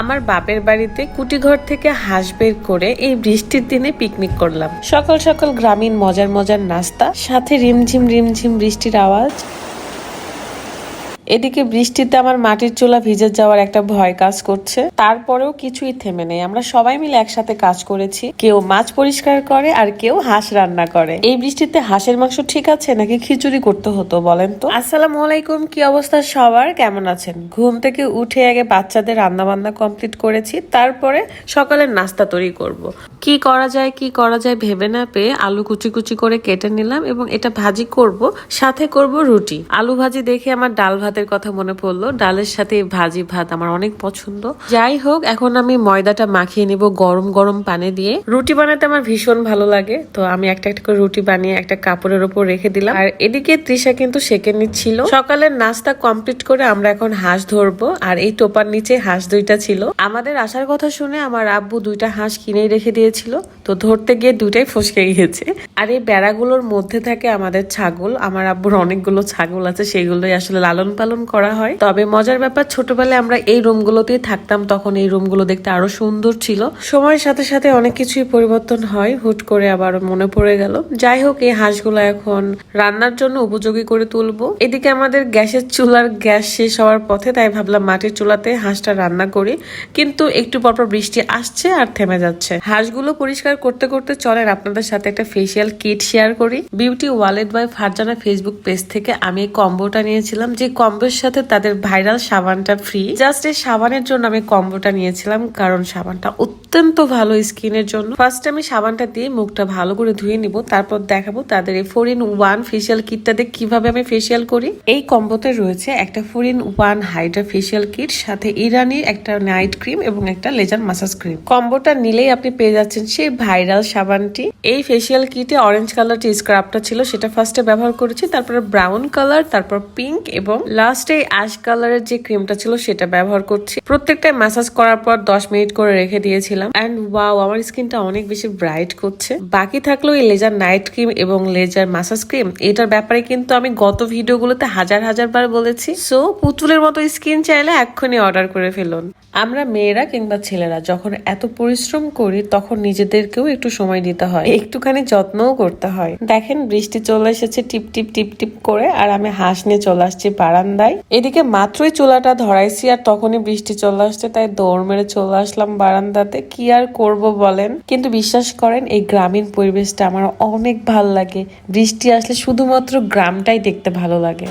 আমার বাপের বাড়িতে কুটি ঘর থেকে হাঁস বের করে এই বৃষ্টির দিনে পিকনিক করলাম। সকাল সকাল গ্রামীণ মজার মজার নাস্তা, সাথে রিমঝিম রিমঝিম বৃষ্টির আওয়াজ। এদিকে বৃষ্টিতে আমার মাটির চুলা ভিজে যাওয়ার একটা ভয় কাজ করছে। তারপরেও কিছুই থেমে নেই। আমরা সবাই মিলে একসাথে কাজ করেছি। কেউ মাছ পরিষ্কার করে আর কেউ হাঁস রান্না করে। এই বৃষ্টিতে হাঁসের মাংস ঠিক আছে নাকি খিচুড়ি করতে হতো বলেন তো? আসসালামু আলাইকুম, কি অবস্থা সবার? কেমন আছেন? ঘুম থেকে উঠে আগে বাচ্চাদের রান্না বান্না কমপ্লিট করেছি, তারপরে সকালের নাস্তা তৈরি করব। কি করা যায়, কি করা যায় ভেবে না পেয়ে আলু কুচি কুচি করে কেটে নিলাম এবং এটা ভাজি করব, সাথে করব রুটি। আলু ভাজি দেখে আমার ডাল ভাতের কথা মনে পড়ল। ডালের সাথে ভাজি ভাত আমার অনেক পছন্দ। যাই হোক, এখন আমি ময়দাটা মাখিয়ে নিব গরম গরম পানি দিয়ে। রুটি বানাতে আমার ভীষণ ভালো লাগে, তো আমি একটা একটা করে রুটি বানিয়ে একটা কাপড়ের উপর রেখে দিলাম। আর এদিকে তৃষা কিন্তু সেকে নিচ্ছিল। সকালের নাস্তা কমপ্লিট করে আমরা এখন হাঁস ধরবো, আর এই টোপার নিচে হাঁস দুইটা ছিল। আমাদের আসার কথা শুনে আমার আব্বু দুইটা হাঁস কিনেই রেখে দিয়েছিল তো ধরতে গিয়ে দুইটাই ফসকে গিয়েছে। আর এই বেড়াগুলোর মধ্যে থাকে আমাদের ছাগল, আমার আব্বুর অনেকগুলো ছাগল আছে সেগুলোই আসলে লালন পালন করা হয়। তবে মজার ব্যাপার, ছোটবেলায় আমরা এই রুমগুলোতেই থাকতাম, তখন এই রুমগুলো দেখতে আরও সুন্দর ছিল। সময়ের সাথে সাথে অনেক কিছুই পরিবর্তন হয়, হুট করে আবার মনে পড়ে গেল। যাই হোক, এই হাঁসগুলো এখন রান্নার জন্য উপযোগী করে তুলবো। এদিকে আমাদের গ্যাসের চুলার গ্যাস শেষ হওয়ার পথে, তাই ভাবলাম মাটির চুলাতে হাঁসটা রান্না করি। কিন্তু একটু পরপর বৃষ্টি আসছে আর থেমে যাচ্ছে। হাঁসগুলো পরিষ্কার করতে করতে চলেন আপনাদের সাথে একটা ফেসিয়াল কিট শেয়ার করি। Beauty wallet by Farzana Facebook page থেকে আমি এই কম্বোটা নিয়েছিলাম, যে কম্বোর সাথে তাদের ভাইরাল সাবানটা ফ্রি জাস্ট এই সাবানের জন্য আমি কম্বোটা নিয়েছিলাম, কারণ সাবানটা অত্যন্ত ভালো স্কিনের জন্য। ফার্স্ট আমি সাবানটা দিয়ে মুখটা ভালো করে ধুয়ে নিব, তারপর দেখাবো তাদের এই ফোর ইন ওয়ান ফেসিয়াল কিটটা দিয়ে কীভাবে আমি ফেসিয়াল করি। এই কম্বোতে রয়েছে একটা four in one hydra facial kit সাথে ইরানি একটা নাইট ক্রিম এবং একটা লেজার মাসাজ ক্রিম কম্বোটা নিলেই আপনি পেয়ে যাচ্ছেন সেই ভাইরাল সাবানটি। এই ফেসিয়াল কিটে অরেঞ্জ কালার যে স্ক্রাবটা ছিল, সেটা ফার্স্টে ব্যবহার করেছি, তারপর ব্রাউন কালার তারপর পিঙ্ক এবং লাস্টে অ্যাশ কালারের যে ক্রিমটা ছিল, সেটা ব্যবহার করছি। প্রত্যেকটা ম্যাসাজ করার পর দশ মিনিট করে রেখে দিয়েছিলাম। অ্যান্ড ওয়াও আমার স্কিনটা অনেক বেশি ব্রাইট করছে। বাকি থাকল এই লেজার নাইট ক্রিম এবং লেজার মাসাজ ক্রিম এটার ব্যাপারে কিন্তু আমি গত ভিডিওগুলোতে হাজার হাজার বার বলেছি। সো পুতুলের মতো স্কিন চাইলে এক্ষুনি অর্ডার করে ফেলুন। আমরা মেয়েরা কিংবা ছেলেরা যখন এত পরিশ্রম করি, তখন নিজেদেরকেও একটু সময় দিতে হয়। একটুখানি যত্নও করতে হয়। দেখেন, বৃষ্টি চলে এসেছে, টিপ টিপ টিপ টিপ করে, আর আমি হাঁস নিয়ে চলে আসছি বারান্দায়। এদিকে মাত্রই চুলাটা ধরাইছি, আর তখনই বৃষ্টি চলে আসছে, তাই দৌড় মেরে চলে আসলাম বারান্দাতে। কি আর করব বলেন? কিন্তু বিশ্বাস করেন, এই গ্রামীণ পরিবেশটা আমার অনেক ভালো লাগে। বৃষ্টি আসলে শুধুমাত্র গ্রামটাই দেখতে ভালো লাগে।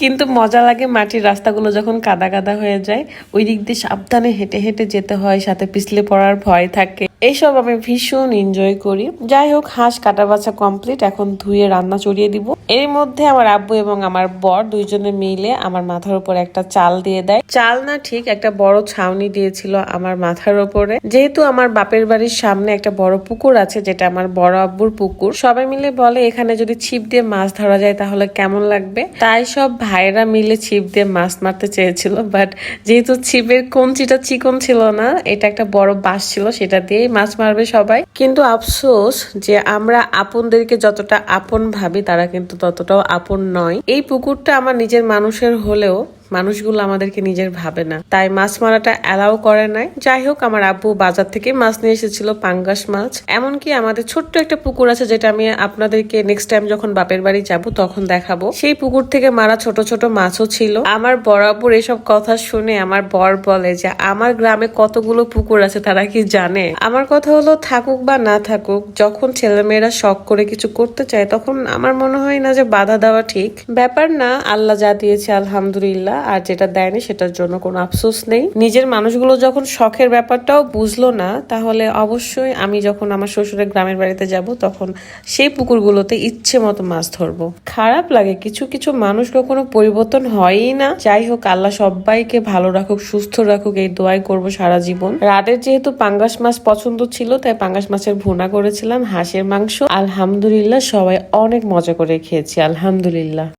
কিন্তু মজা লাগে মাটির রাস্তাগুলো যখন কাদা কাদা হয়ে যায় ওই দিক দিয়ে সাবধানে হেঁটে হেঁটে যেতে হয়, সাথে পিছলে পড়ার ভয় থাকে। এইসব আমি ভীষণ এনজয় করি। যাই হোক হাঁস কাটা বাছা কমপ্লিট এখন ধুয়ে রান্না চড়িয়ে দিব। এর মধ্যে আমার আব্বু এবং আমার বর দুইজনে মিলে আমার মাথার উপর একটা চাল দিয়ে দেয়। চাল না ঠিক, একটা বড় ছাউনি দিয়েছিল আমার মাথার উপরে। যেহেতু আমার বাপের বাড়ির সামনে একটা বড় পুকুর আছে, যেটা আমার বড় আব্বুর পুকুর, সবাই মিলে বলে, এখানে যদি ছিপ দিয়ে মাছ ধরা যায় তাহলে কেমন লাগবে? তাই সব ভাইরা মিলে ছিপ দিয়ে মাছ মারতে চেয়েছিল বাট যেহেতু ছিপের কঞ্চিটা চিকন ছিল না, এটা একটা বড় বাঁশ ছিল, সেটা দিয়েই মাছ মারবে সবাই। কিন্তু আফসোস যে আমরা আপনদেরকে যতটা আপন ভাবি, তারা কিন্তু ততটাও আপন নয়। এই পুকুরটা আমার নিজের মানুষের হলেও মানুষগুলো আমাদেরকে নিজের ভাবে না। তাই মাছ মারাটা অ্যালাউ করে নাই। যাই হোক, আমার আব্বু বাজার থেকে মাছ নিয়ে এসেছিল, পাঙ্গাস মাছ। এমনকি আমাদের ছোট্ট একটা পুকুর আছে, যেটা আমি আপনাদেরকে নেক্সট টাইম যখন বাপের বাড়ি যাব, তখন দেখাবো। সেই পুকুর থেকে মারা ছোট ছোট মাছও ছিল। আমার বরাবর এসব কথা শুনে আমার বর বলে যে, আমার গ্রামে কতগুলো পুকুর আছে তারা কি জানে? আমার কথা হলো, থাকুক বা না থাকুক, যখন ছেলেমেয়েরা শখ করে কিছু করতে চায়, তখন আমার মনে হয় না যে বাধা দেওয়া ঠিক। ব্যাপার না, আল্লাহ যা দিয়েছে, আলহামদুলিল্লাহ। আর যেটা দেয়নি সেটার জন্য কোনো আফসোস নেই। নিজের মানুষগুলো যখন শখের ব্যাপারটাও বুঝলো না, তাহলে অবশ্যই আমি যখন আমার শ্বশুরের গ্রামের বাড়িতে যাব, তখন সেই পুকুরগুলোতে ইচ্ছে মতো মাছ ধরবো। খারাপ লাগে, কিছু কিছু মানুষ কখনো পরিবর্তন হয়ই না। যাই হোক, আল্লাহ সবাইকে ভালো রাখুক, সুস্থ রাখুক, এই দোয়াই করব সারা জীবন। রাতের যেহেতু পাঙ্গাস মাছ পছন্দ ছিল, তাই পাঙ্গাস মাছের ভুনা করেছিলাম, হাঁসের মাংস। আলহামদুলিল্লাহ, সবাই অনেক মজা করে খেয়েছি, আলহামদুলিল্লাহ।